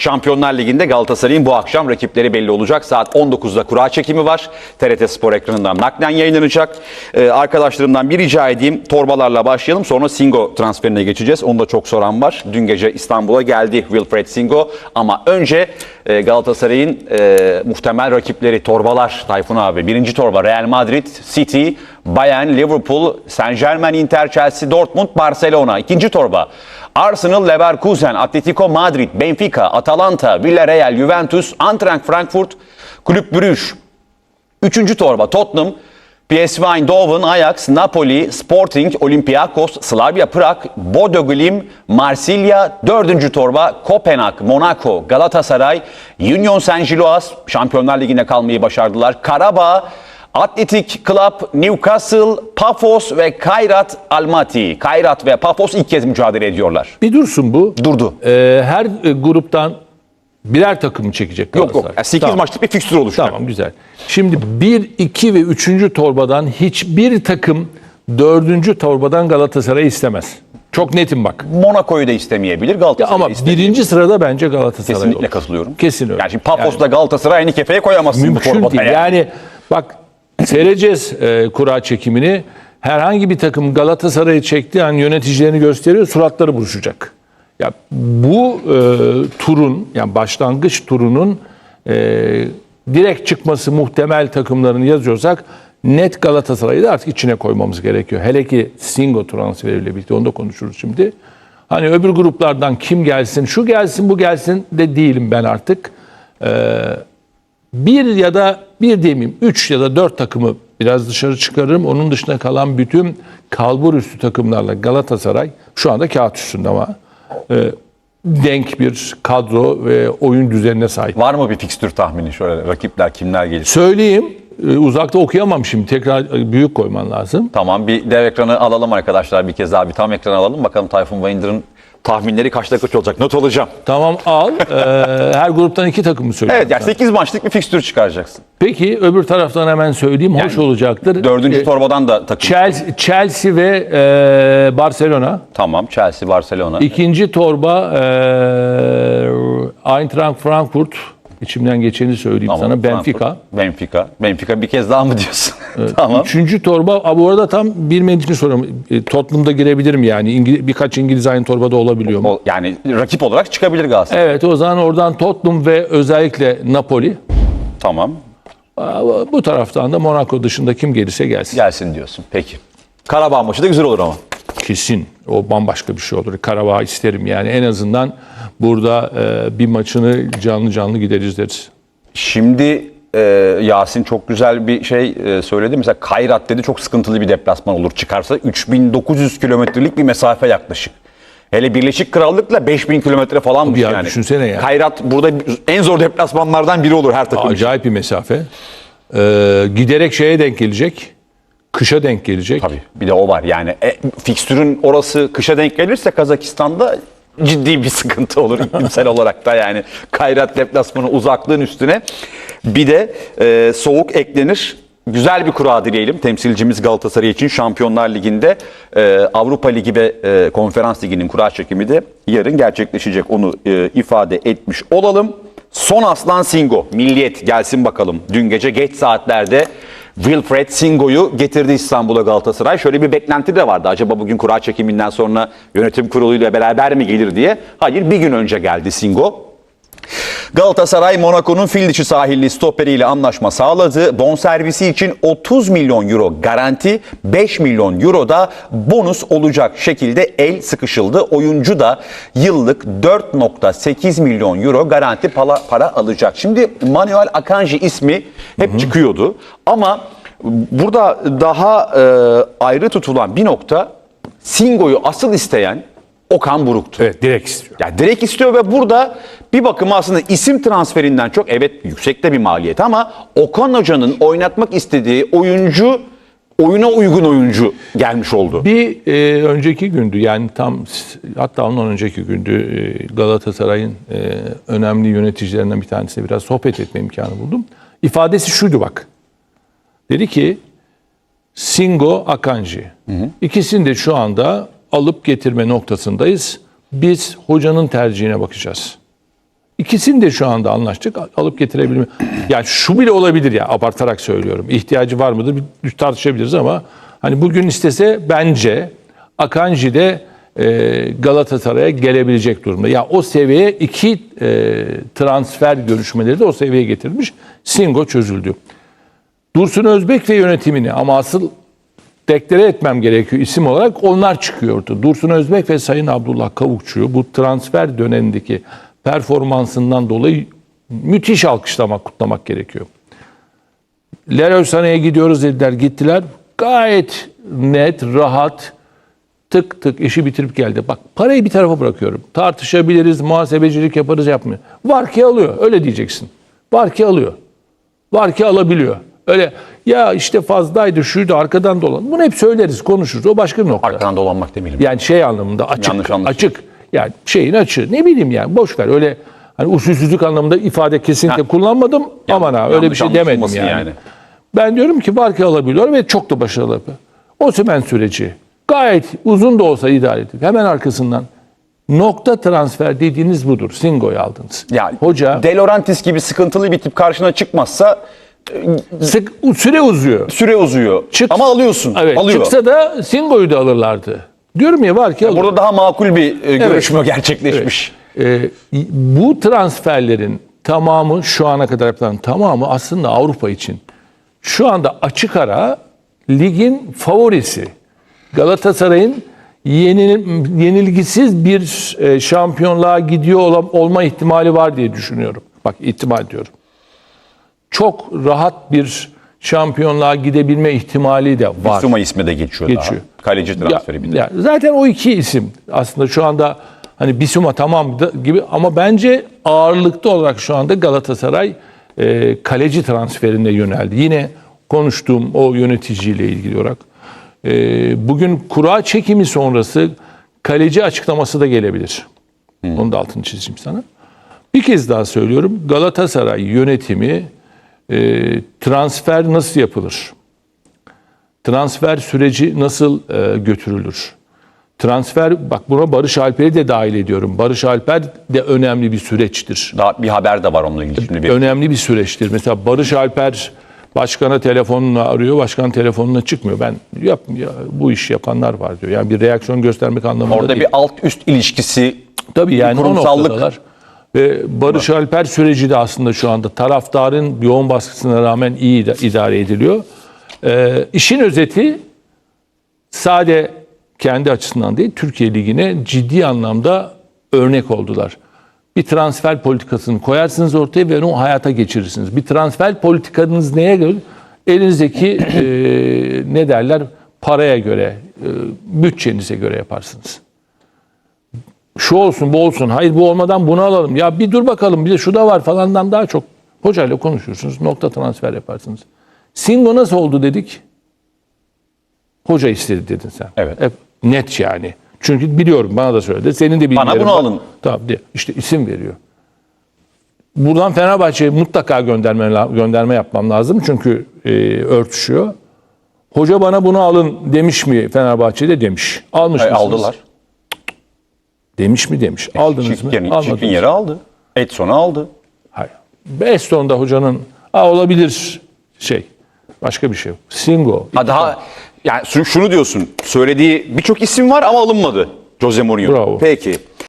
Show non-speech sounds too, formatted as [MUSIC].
Şampiyonlar Ligi'nde Galatasaray'ın bu akşam rakipleri belli olacak. Saat 19'da kura çekimi var. TRT Spor ekranından naklen yayınlanacak. Ee, arkadaşlarımdan bir rica edeyim. Torbalarla başlayalım. Sonra Singo transferine geçeceğiz. Onu da çok soran var. Dün gece İstanbul'a geldi Wilfred Singo. Ama önce e, Galatasaray'ın e, muhtemel rakipleri torbalar Tayfun abi. Birinci torba Real Madrid, City, Bayern, Liverpool, Saint Germain, Inter, Chelsea, Dortmund, Barcelona. İkinci torba Arsenal, Leverkusen, Atletico Madrid, Benfica, Atalanta, Villarreal, Juventus, Eintracht Frankfurt, Kulüp Brüj. Üçüncü torba Tottenham, PSV Eindhoven, Ajax, Napoli, Sporting, Olympiakos, Slavia Prag, Bodo Glim, Marsilya. Dördüncü torba Kopenhag, Monaco, Galatasaray, Union Saint-Gilloise Şampiyonlar Ligi'nde kalmayı başardılar. Karabağ, Atletik Club, Newcastle, Pafos ve Kayrat Almaty. Kayrat ve Pafos ilk kez mücadele ediyorlar. Bir dursun bu. Durdu. Ee, her e, gruptan birer takımı çekecek Yok yok. Galatasaray. 8 Tamam. maçlık bir fikstür oluşacak. Tamam güzel. Şimdi 1, 2 ve 3. torbadan hiçbir takım 4. torbadan Galatasaray istemez. Çok netim bak. Monaco'yu da istemeyebilir, Galatasaray'ı Ama istemeyebilir. birinci sırada bence Galatasaray Kesinlikle olur. katılıyorum. Kesin öyle. Yani şimdi Paphos'la Galatasaray aynı kefeye koyamazsın Mümkün bu torbada değil. yani. Yani bak seyredeceğiz e, kura çekimini. Herhangi bir takım Galatasaray'ı çektiği an yöneticilerini gösteriyor, suratları buruşacak. Ya bu e, turun, yani başlangıç turunun e, direkt çıkması muhtemel takımlarını yazıyorsak net Galatasaray'ı da artık içine koymamız gerekiyor. Hele ki Singo transferiyle birlikte onu da konuşuruz şimdi. Hani öbür gruplardan kim gelsin, şu gelsin, bu gelsin de değilim ben artık bir ya da bir demeyeyim üç ya da dört takımı biraz dışarı çıkarırım. Onun dışında kalan bütün kalbur üstü takımlarla Galatasaray şu anda kağıt üstünde ama e, denk bir kadro ve oyun düzenine sahip. Var mı bir fikstür tahmini şöyle rakipler kimler gelir? Söyleyeyim e, uzakta okuyamam şimdi tekrar e, büyük koyman lazım. Tamam bir dev ekranı alalım arkadaşlar bir kez daha bir tam ekran alalım. Bakalım Tayfun Bayındır'ın tahminleri kaçta kaç olacak? Not alacağım. Tamam al. [LAUGHS] E, her gruptan iki takımı söyleyeyim. Evet yani 8 maçlık bir fikstür çıkaracaksın. Peki öbür taraftan hemen söyleyeyim. Hoş olacaktır. Dördüncü E, torbadan da takım. Chelsea, Chelsea ve e, Barcelona. Tamam Chelsea, Barcelona. İkinci torba e, Eintracht Frankfurt. İçimden geçeni söyleyeyim Tamam, sana. Benfica. Frankfurt, Benfica. Benfica bir kez daha mı diyorsun? Tamam. Üçüncü torba, Aa, bu arada tam bilmediğim için soruyorum. E, Tottenham'da girebilirim yani. İngiliz, birkaç İngiliz aynı torbada olabiliyor mu? O, yani rakip olarak çıkabilir Galatasaray. Evet o zaman oradan Tottenham ve özellikle Napoli. Tamam. Aa, Bu taraftan da Monaco dışında kim gelirse gelsin. Gelsin diyorsun. Peki. Karabağ maçı da güzel olur ama. Kesin. O bambaşka bir şey olur. Karabağ isterim yani. En azından burada e, bir maçını canlı canlı gideriz deriz. Şimdi e, Yasin çok güzel bir şey e, söyledi. Mesela Kayrat dedi çok sıkıntılı bir deplasman olur çıkarsa. 3900 kilometrelik bir mesafe yaklaşık. Hele Birleşik Krallık'la 5000 kilometre falanmış Tabii ya, yani. düşünsene ya. Kayrat burada en zor deplasmanlardan biri olur her takım için. Acayip bir mesafe. Ee, giderek şeye denk gelecek. Kışa denk gelecek. Tabii bir de o var yani. E, fikstürün orası kışa denk gelirse Kazakistan'da ciddi bir sıkıntı olur [LAUGHS] iklimsel olarak da yani. Kayrat deplasmanı uzaklığın üstüne bir de e, soğuk eklenir. Güzel bir kura dileyelim temsilcimiz Galatasaray için Şampiyonlar Ligi'nde e, Avrupa Ligi ve e, Konferans Ligi'nin kura çekimi de yarın gerçekleşecek onu e, ifade etmiş olalım. Son aslan Singo milliyet gelsin bakalım dün gece geç saatlerde Wilfred Singo'yu getirdi İstanbul'a Galatasaray. Şöyle bir beklenti de vardı. Acaba bugün kura çekiminden sonra yönetim kuruluyla beraber mi gelir diye. Hayır bir gün önce geldi Singo. Galatasaray Monaco'nun Fildişi sahilli stoperiyle anlaşma sağladı. Bonservisi için 30 milyon euro garanti, 5 milyon euro da bonus olacak şekilde el sıkışıldı. Oyuncu da yıllık 4.8 milyon euro garanti para, para alacak. Şimdi Manuel Akanji ismi hep çıkıyordu ama burada daha e, ayrı tutulan bir nokta Singo'yu asıl isteyen Okan Buruk'tu. Evet direkt istiyor. Ya direkt istiyor ve burada bir bakıma aslında isim transferinden çok evet yüksekte bir maliyet ama Okan Hoca'nın oynatmak istediği oyuncu oyuna uygun oyuncu gelmiş oldu. Bir e, önceki gündü yani tam hatta ondan önceki gündü e, Galatasaray'ın e, önemli yöneticilerinden bir tanesiyle biraz sohbet etme imkanı buldum. İfadesi şuydu bak. Dedi ki Singo Akanji. İkisini de şu anda alıp getirme noktasındayız. Biz hocanın tercihine bakacağız. İkisini de şu anda anlaştık. Alıp getirebilme. Yani şu bile olabilir ya abartarak söylüyorum. İhtiyacı var mıdır bir tartışabiliriz ama hani bugün istese bence Akanji de e, Galatasaray'a gelebilecek durumda. Ya o seviyeye iki e, transfer görüşmeleri de o seviyeye getirilmiş. Singo çözüldü. Dursun Özbek ve yönetimini ama asıl deklare etmem gerekiyor isim olarak onlar çıkıyordu. Dursun Özbek ve Sayın Abdullah Kavukçu'yu bu transfer dönemindeki performansından dolayı müthiş alkışlamak, kutlamak gerekiyor. Leroy Sané'ye gidiyoruz dediler, gittiler. Gayet net, rahat, tık tık işi bitirip geldi. Bak parayı bir tarafa bırakıyorum. Tartışabiliriz, muhasebecilik yaparız yapmıyor. Var ki alıyor, öyle diyeceksin. Var ki alıyor. Var ki alabiliyor. Öyle ya işte fazlaydı şuydu arkadan dolan. Bunu hep söyleriz konuşuruz. O başka bir nokta. Arkadan dolanmak demeyelim. Yani şey anlamında açık. Açık. Yani şeyin açığı. Ne bileyim yani boş ver. Öyle hani usulsüzlük anlamında ifade kesinlikle Ha. kullanmadım. Aman ha öyle bir şey demedim yani. yani. Ben diyorum ki ki alabiliyor ve çok da başarılı yapıyor. Osimhen süreci gayet uzun da olsa idare edildi. Hemen arkasından nokta transfer dediğiniz budur. Singo'yu aldınız. Yani Hoca De Laurentiis gibi sıkıntılı bir tip karşına çıkmazsa sık, süre uzuyor. süre uzuyor. Çık- Ama alıyorsun. Evet, alıyor. çıksa da Singo'yu da alırlardı. Diyorum ya var ki alıyor. Burada daha makul bir e, görüşme gerçekleşmiş. Ee, bu transferlerin tamamı şu ana kadar yapılan tamamı aslında Avrupa için. Şu anda açık ara ligin favorisi. Galatasaray'ın yenil- yenilgisiz bir e, şampiyonluğa gidiyor ola- olma ihtimali var diye düşünüyorum. Bak ihtimal diyorum. Çok rahat bir şampiyonluğa gidebilme ihtimali de var. Suma ismi de geçiyor, Geçiyor. daha. Kaleci transferi bir de. Ya zaten o iki isim aslında şu anda hani Bisuma tamam da- gibi ama bence ağırlıklı olarak şu anda Galatasaray e, kaleci transferine yöneldi. Yine konuştuğum o yöneticiyle ilgili olarak e, bugün kura çekimi sonrası kaleci açıklaması da gelebilir. Onu da altını çizeyim sana. Bir kez daha söylüyorum Galatasaray yönetimi e, transfer nasıl yapılır? transfer süreci nasıl e, götürülür? Transfer bak buna Barış Alper'i de dahil ediyorum. Barış Alper de önemli bir süreçtir. Daha bir haber de var onunla ilgili. Şimdi bir Önemli bir süreçtir. Mesela Barış Alper başkana telefonla arıyor, başkan telefonuna çıkmıyor. Ben yap ya, bu iş yapanlar var diyor. Yani bir reaksiyon göstermek anlamında Orada değil. bir alt üst ilişkisi Tabii yani o kurumsallık. Ve Barış Alper süreci de aslında şu anda taraftarın yoğun baskısına rağmen iyi ida- idare ediliyor. Ee, işin özeti sade kendi açısından değil Türkiye Ligi'ne ciddi anlamda örnek oldular. Bir transfer politikasını koyarsınız ortaya ve onu hayata geçirirsiniz. Bir transfer politikanız neye göre? Elinizdeki [CLEARS THROAT] e, ne derler paraya göre, e, bütçenize göre yaparsınız şu olsun bu olsun hayır bu olmadan bunu alalım ya bir dur bakalım bir de şu da var falandan daha çok hocayla konuşursunuz nokta transfer yaparsınız. Singo nasıl oldu dedik hoca istedi dedin sen. Evet. Hep net yani. Çünkü biliyorum bana da söyledi. Senin de bilgilerin Bana bunu var. alın. Tamam diye. işte isim veriyor. Buradan Fenerbahçe'ye mutlaka gönderme, gönderme yapmam lazım. Çünkü e, örtüşüyor. Hoca bana bunu alın demiş mi Fenerbahçe'de demiş. Almış Ay, mısınız? aldılar. Demiş mi demiş. Aldınız mı? Çirkin, Almadınız. çirkin yeri aldı. Edson'u aldı. Hayır. Beston'da hocanın Aa, olabilir şey. Başka bir şey. yok. Singo. Ha daha yani şunu- şunu diyorsun. Söylediği birçok isim var ama alınmadı. Jose Mourinho. Bravo. Peki.